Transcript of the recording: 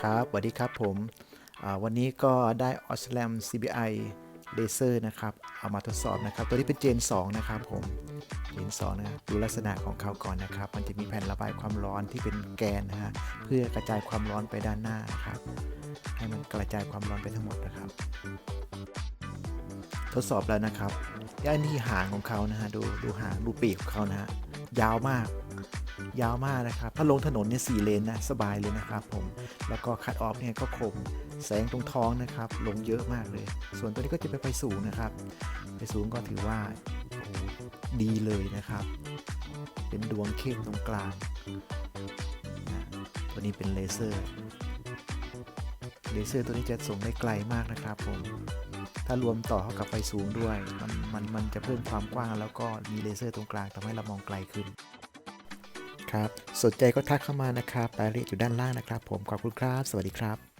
ครับสวัสดีครับผมวันนี้ก็ได้ o s l a m CBI Laser นะครับ เอามาทดสอบนะครับ ตัวนี้เป็น Gen 2นะครับผม Gen 2นะดูลักษณะของเขาก่อนนะครับ มันจะมีแผ่นระบายความร้อนที่เป็นแกนนะฮะ เพื่อกระจายความร้อนไปด้านหน้านะครับ ให้มันกระจายความร้อนไปทั้งหมดนะครับ ทดสอบแล้วนะครับย่านี่หางของเขานะฮะ ดูดูหางดูปีกของเขานะฮะ ยาวมาก ยาวมากนะครับ ถ้าลงถนนเนี่ยสี่เลนนะสบายเลยนะครับผม แล้วก็คัดออฟเนี่ยก็คมแสงตรงท้องนะครับ ลงเยอะมากเลย ส่วนตัวนี้ก็จะไปไปสูงนะครับ ไปสูงก็ถือว่าดีเลยนะครับ เป็นดวงเข้มตรงกลาง ตัวนี้เป็นเลเซอร์ เลเซอร์ตัวนี้จะส่งได้ไกลมากนะครับผม ถ้ารวมต่อเข้ากับไฟสูงด้วย มันมันมันจะเพิ่มความกว้างแล้วก็มีเลเซอร์ตรงกลางทำให้เรามองไกลขึ้น ครับ สนใจก็ทักเข้ามานะครับรายละเอียดอยู่ด้านล่างนะครับ ผมขอบคุณครับ สวัสดีครับ